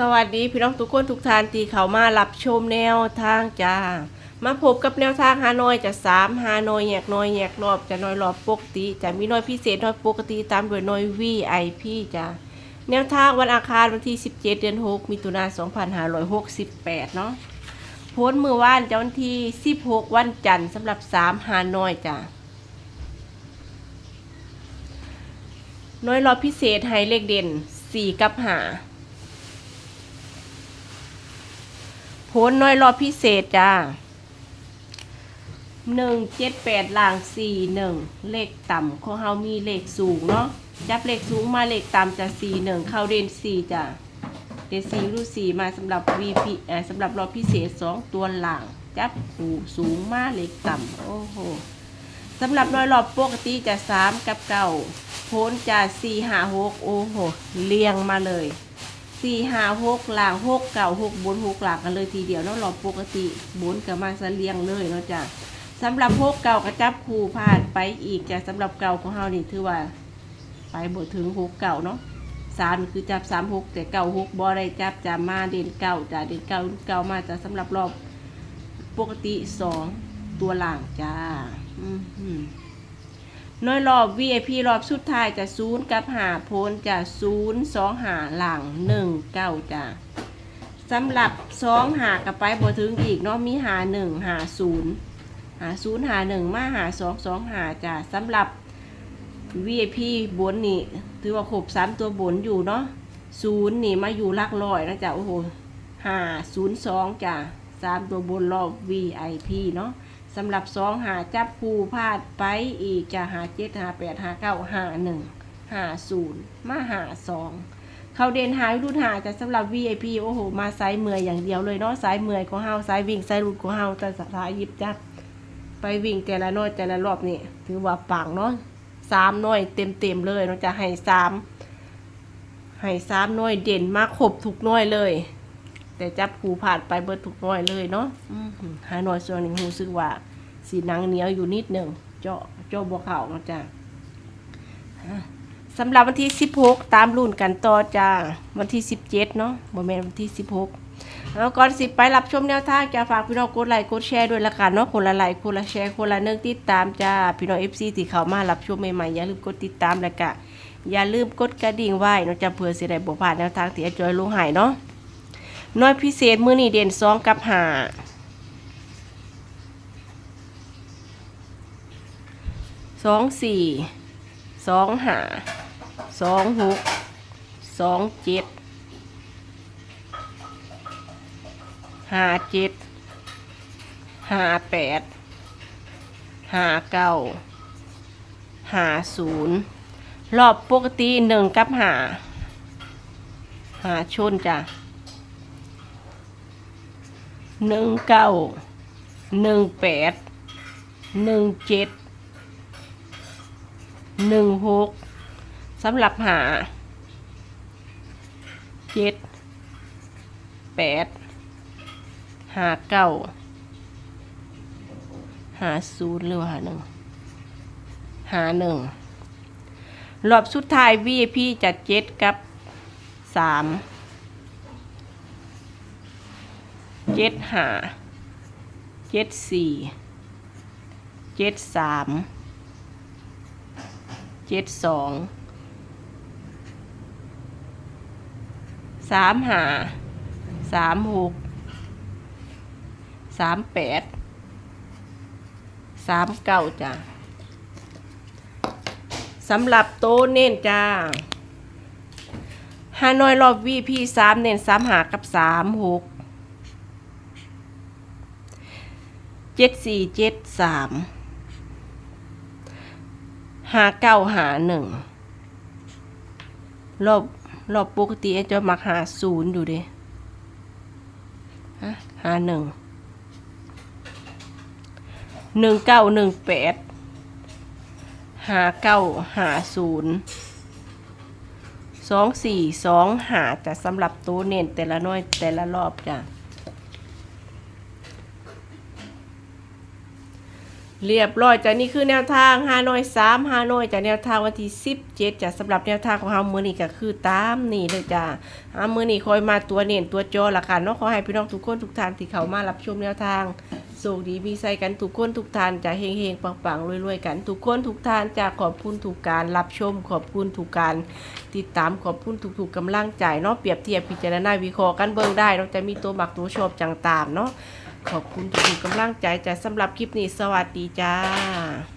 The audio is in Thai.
สวัสดีพี่น้องทุกคนทุกท่านที่เขามารับชมแนวทางจ้า มาพบกับแนวทางฮานอยจะสามฮานอยแยกน้อยแยกรอบจะน้อยรอบปกติ จะมีน้อยพิเศษน้อยปกติตามด้วยน้อย VIP จ้าแนวทางวันอังคารวันที่ 17 เดือน 6 มิถุนายน2568 เนาะโพ้นมือว่านจะวันที่ 16 วันจันทร์สำหรับ 3 ฮานอยจ้าน้อยรอบพิเศษให้เลขเด่น 4 กับ5 ผลน้อยรอบพิเศษจ้าหนึ่งเจ็ดแปดล่างสี่หนึ่งเลขต่ำของเฮามีเลขสูงเนาะจับเลขสูงมาเลขต่ำจะสี่หนึ่งเข้าเดนสี่จ้าเด่นสี่รูสี่มาสำหรับ VP เอ่อสำหรับรอบพิเศษสองตัวหลังจับหูสูงมาเลขต่ำโอ้โหสำหรับน้อยรอบปกติจะสามกับเก้าโพ้นจะสี่ห้าหกโอ้โหเรียงมาเลย สี่ห้าหกหลังหกเก่าหกบนหกหลังกันเลยทีเดียวเนาะเราปกติบนกับมาเสเลียงเลยเนาะจ้ะสำหรับหกเก่ากระจับคู่ผ่านไปอีกจ้ะสำหรับเก่าของเฮานี่ถือว่า ไปบ่ถึงหกเก่าเนาะสามคือจับสามหกแต่เก่าหกบ่ได้จับจะมาเด่นเก่าจ้ะเด่นเก่าเก่ามาจ้ะสำหรับรอบปกติสองตัวหลังจ้า อือหือ น้อยรอบ VIP รอบสุดท้ายจะศูนย์กับหาโพนจะศูนย์สองหาหลังหนึ่งเก้าจ้ะสำหรับสองหากับไปบ่ถึงอีกเนาะมีหาหนึ่งหาศูนย์หาศูนย์หาหนึ่งมาหาสองสองหาจ้ะสำหรับ VIP บนนี่ถือว่าครบสามตัวบนอยู่เนาะศูนย์นี่มาอยู่ลักร้อยนะจ๊ะโอ้โหหาศูนย์สองจ้ะสามตัวบนรอบ VIP เนาะ สำหรับสองหาจับคู่พาดไปอีกจะหาเจ็ดหาแปดหาเก้าหาหนึ่งหาศูนย์มาหาสองเขาเด่นหายรุ่นหาจะสำหรับ VIP โอ้โห มาสายเมื่อยอย่างเดียวเลยเนาะสายเมื่อยของเฮาสายวิ่งสายรุดของเฮาแต่สายยิบจับไปวิ่งแต่ละน้อยแต่ละรอบนี่ถือว่าปังเนาะสามน้อยเต็มเต็มเลยเนาะจะให้สามให้สามน้อยเด่นมาครบทุกน้อยเลย แต่จับผูผ่านไปเบิดทุกน้อยเลยเนาะอืมหาหน่อยส่วนหนึ่งรู้สึกว่า สีหนังเหนียวอยู่นิดหนึ่งเจาะเจาะบัวเข่ามาจ้ะฮะสำหรับวันที่ 16 ตามรุ่นกันต่อจ้า วันที่ 17 เนาะโมเมนวันที่ 16แล้วก่อนสิไปรับชมแนวทางจะฝากพี่น้องกดไลค์กดแชร์ด้วยละกันเนาะคนละไลค์คนละแชร์คนละเนึงติดตามจ้า พี่น้อง FC ที่เขามารับชมใหม่ๆอย่าลืมกดติดตามแล้วก็อย่าลืมกดกระดิ่งไว้เนาะจะเผื่อสิได้บ่พลาดแนวทางที่อาจอยลงใหายเนาะ น้อยพิเศษมือนี่เด่นสองกับหาสองสี่สองหาสองหกสองเจ็ดห้าเจ็ดห้าแปดห้าเก้าห้าศูนย์รอบปกติหนึ่งกับหาหาชนจ้ะ หนึ่งเก้าหนึ่งแปดหนึ่งเจ็ดหนึ่งหกสำหรับหาเจ็ดแปดหาเก้าหาศูนย์หรือหาหนึ่งหาหนึ่งรอบสุดท้าย VIP จัดเจ็ดกับสาม เจ็ดห้าเจ็ดสี่เจ็ดสามเจ็ดสองสามห้าสามหกสามแปดสามเก้าจ้ะสำหรับโตะเน้นจ้าฮานอยรอบวีพีสามเน้นสามหากับสามหก เจ็ดสี่เจ็ดสามห้าเก้าหาหนึ่งรอบรอบปกติไอ้เจะมักหาศูนย์อยู่ดิหาหนึ่งหนึ่งเก้าหนึ่งแปดหาเก้าหาศูนย์สองสี่สองหาจะสำหรับตัวเน้นแต่ละน้อยแต่ละรอบจ้ะ เรียบร้อยจ้ะนี่คือแนวทางฮานอยสามฮานอยจ้ะแนวทางวันที่สิบเจ็ดจ้ะสำหรับแนวทางของเฮามือนี้ก็คือตามนี่เลยจ้ะฮามือนี้คอยมาตัวเน้นตัวจอละค่ะเนาะขอให้พี่น้องทุกคนทุกท่านที่เขามารับชมแนวทางโชคดีมีใส่กันทุกคนทุกท่านจะเฮงเฮงปังปังๆรวยๆกันทุกคนทุกท่านจะขอบคุณทุกการรับชม ขอบคุณทุกการติดตามขอบคุณทุกๆกำลังใจเนาะเปรียบเทียบพิจารณาวิเคราะห์กันเบิ่งได้เนาจะมีตัวหมักตัวชอบจังตามเนาะ ขอบคุณทุกกำลังใจจ้ะสำหรับคลิปนี้สวัสดีจ้า